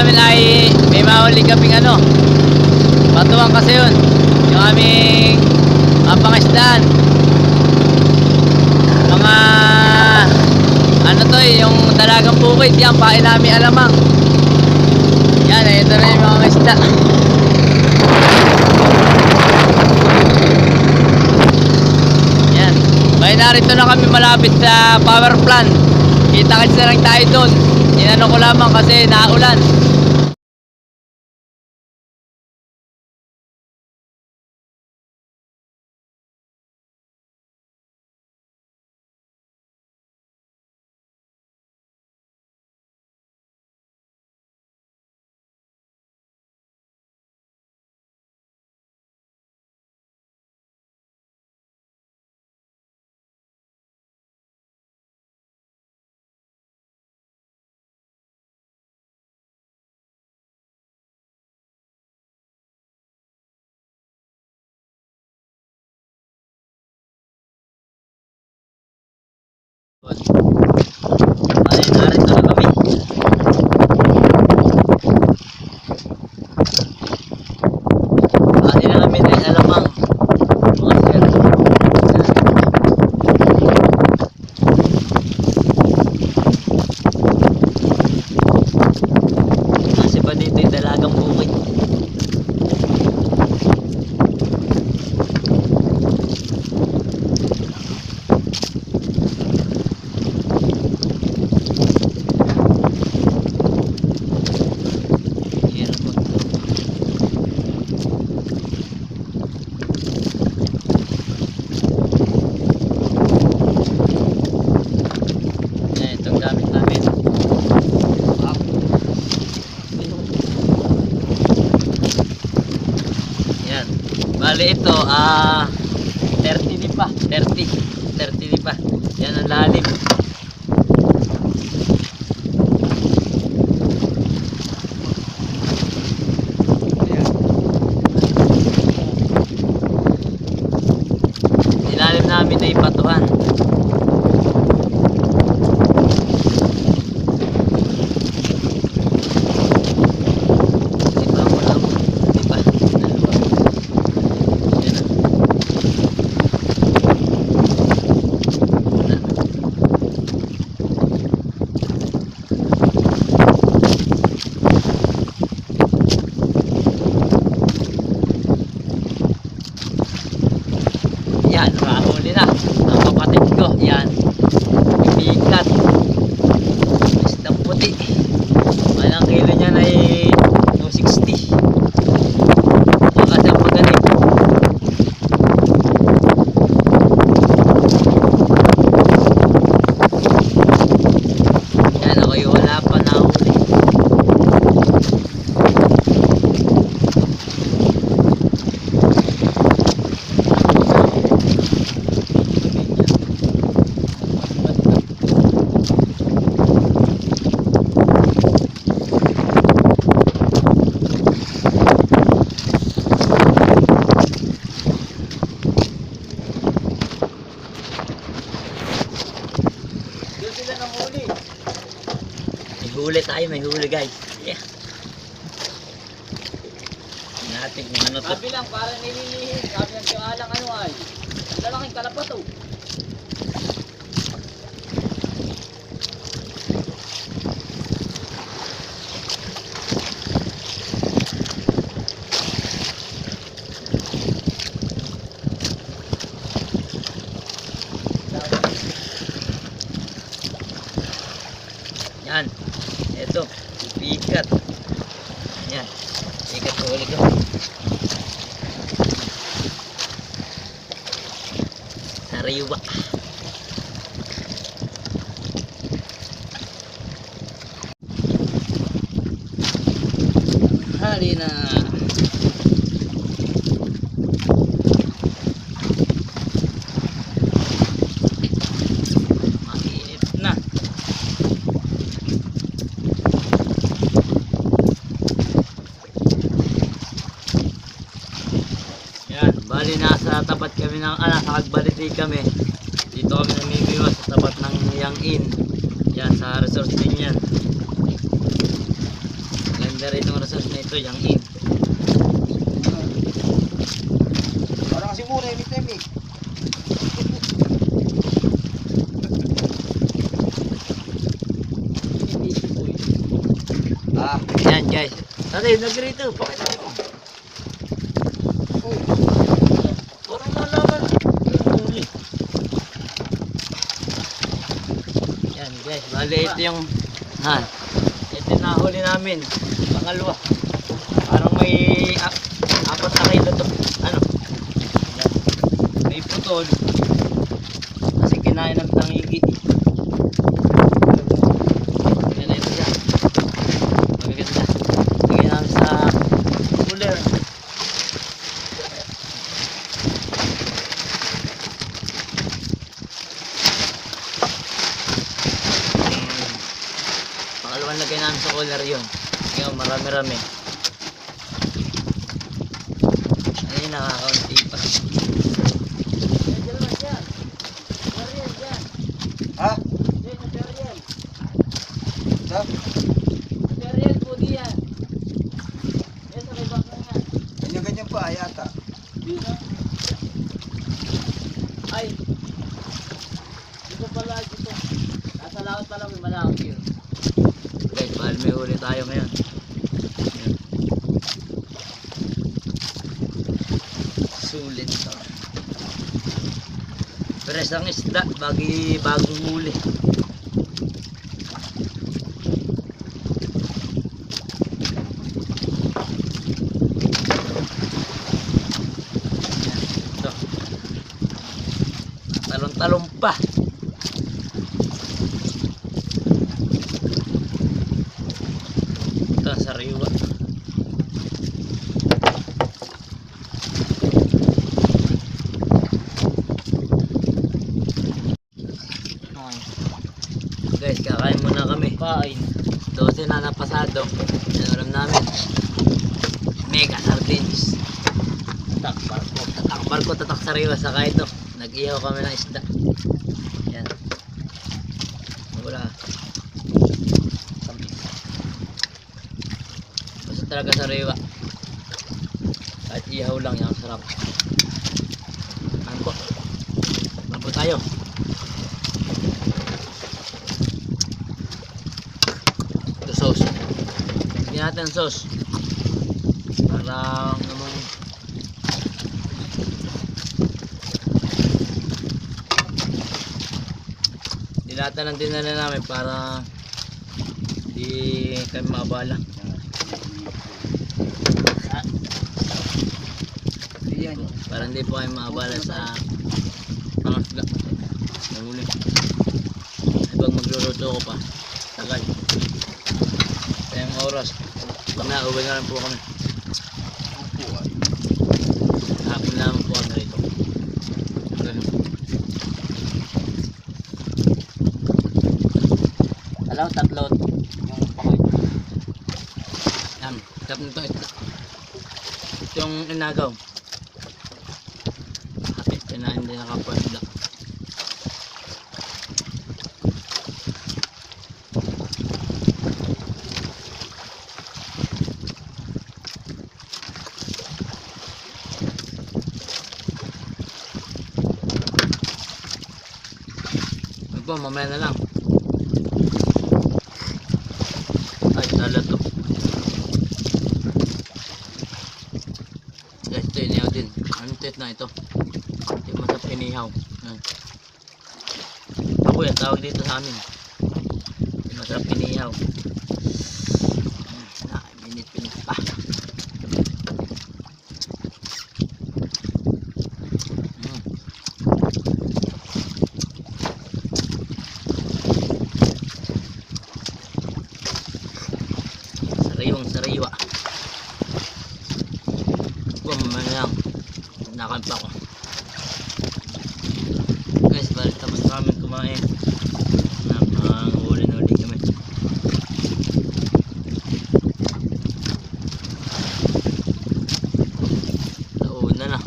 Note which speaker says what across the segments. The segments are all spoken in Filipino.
Speaker 1: namin ay may mahuli kaming ano. Batuan kasi yun. Yung aming ang pangisdaan. Mga ano to eh, yung dalagang bukid yan, pain namin alamang. Yan, eh, ito na yung mga isda. Yan. May narito na kami malapit sa power plant. Kita kasi na lang tayo doon. Inano ko lamang kasi naulan. Ay, narito na kami. Ani na namin ay alamang. Mga sir. Kasi pa dito yung dalagang bukid. Hirap magturo. Yan, itong gamit namin. Up. Yan. Bali ito, ah, 30 di pa. 30. 30 di pa. Yan ang lalim. Ilalim namin na ipatuhan. Di ba wala mo? Di ba? Dalawa. Yan na. Wala. Yan, mahuli na. Ang kapatid ko, yan. Bigat. Isdang puti. Malang kilo niya na ay 260. Baka sa magaling. Yan, ako yung wala pa na huli.
Speaker 2: Doon sila ng huli.
Speaker 1: May huli tayo, may huli guys. Yeah. Natin kung ano to.
Speaker 2: Sabi lang, para nililihin. Sabi lang, yung alang ano ay. Lalaking kalapato.
Speaker 1: Yan. Ito. Bigat. Yan. Bigat huli ko. Sariwa. Hali na. Bali nasa tapat kami ng, ah, nasa Kagbalitig kami. Dito kami namimiwas sa tapat ng Yang Inn. Yan, sa resort din yan. Ganda rin yung resort na ito, Yang Inn.
Speaker 3: Parang kasi muna yung temik. Ah,
Speaker 1: Yan guys. Tatay, nagrito. Pakita mo.
Speaker 3: oh.
Speaker 1: Parang nalaman. Huli. Yan guys, bali ito yung ha. Ito yung nahuli namin. Pangalawa. Parang may apat na kilo to. Ano? May putol. Kasi kinain ng tangigi. Yan na ito siya. Magaganda. Lagyan namin sa cooler. Pangalawang lagay namin sa cooler yun. Ngayon, marami-rami. Ayun, nakakaunti pa.
Speaker 3: Ha? Sa? Ganyan-ganyan pa yata.
Speaker 4: Ay. Dito pala dito. Nasa laot pa lang may malaki yun.
Speaker 1: Guys, mahal may huli tayo ngayon. Peres ang isda, bagi bagong huli. Ayan, ito. Talong-talong pa. Ito ang sariwa. Guys, kakain muna kami.
Speaker 4: Kain.
Speaker 1: 12 na napasado. Alam namin? Mega sardines.
Speaker 4: Tak, barko.
Speaker 1: Tatak barko, tatak sariwa. Saka ito. Nag-ihaw kami ng isda. Yan. Wala. Basta talaga sariwa. Kahit ihaw lang yan, sarap. Ano po? Ano po tayo? Ito sauce. Bigyan natin ng sauce. Para namang Dilata lang dinala namin para di kami mabala. Para hindi po kayo mabala sa pangasda. Nahuli. Ibang magluluto ko pa. Tagal. Kaya yung oras. Pag nauwi na lang po kami. Hapon na po kami rito.
Speaker 4: Alam, tatlo. Yung pakoy.
Speaker 1: Yan. Tap nito ito. Yung inagaw. Kapit ko na hindi po, mamaya na lang. Ay, tala to. Ito inihaw din. Anong tet na ito? Ito masap inihaw. Yan. Ako yan, tawag dito sa amin. Masarap inihaw. Na, minit-minit pa. Mm. Sariwang sariwa. Ako, mamaya lang. Nakan pa ako. Guys, balik tapos na kami kumain. Napanguli na ulit kami. Nauna na.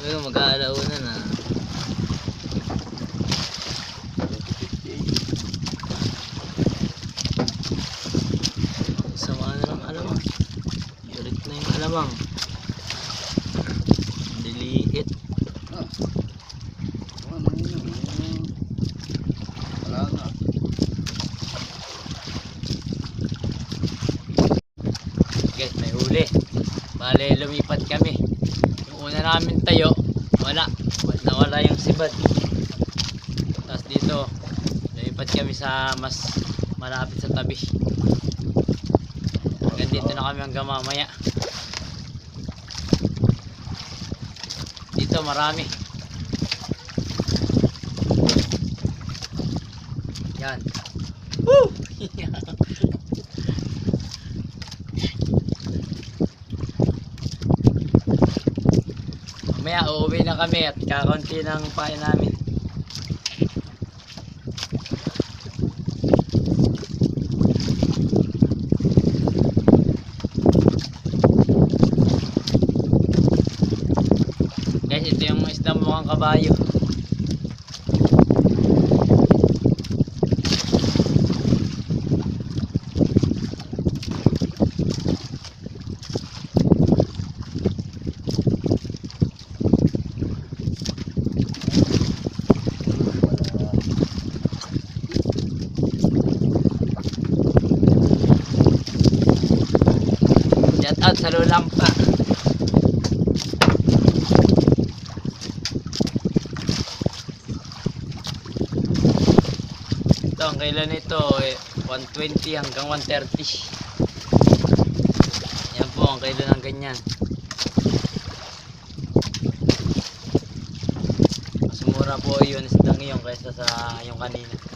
Speaker 5: Ayun, mag-aalauna na. Sama na ng alamang. Galit alamang. Diliit.
Speaker 3: Ah. Ano? Wala na.
Speaker 1: Guys, may huli. Bale, lumipat kami. Yung una namin tayo, wala. Nawala yung sibad. Tapos dito, lumipat kami sa mas malapit sa tabi. Hanggang dito na kami hanggang mamaya. Dito marami. Yan. Woo! Mamaya uuwi na kami at kakaunti ng pain namin. Guys, ito yung isda mukhang kabayo. Out sa Lulampa. Kailan nito eh, 120 hanggang 130. Yan po ang kailan ng ganyan. Mas mura po yun isdang yun kaysa sa yung kanina.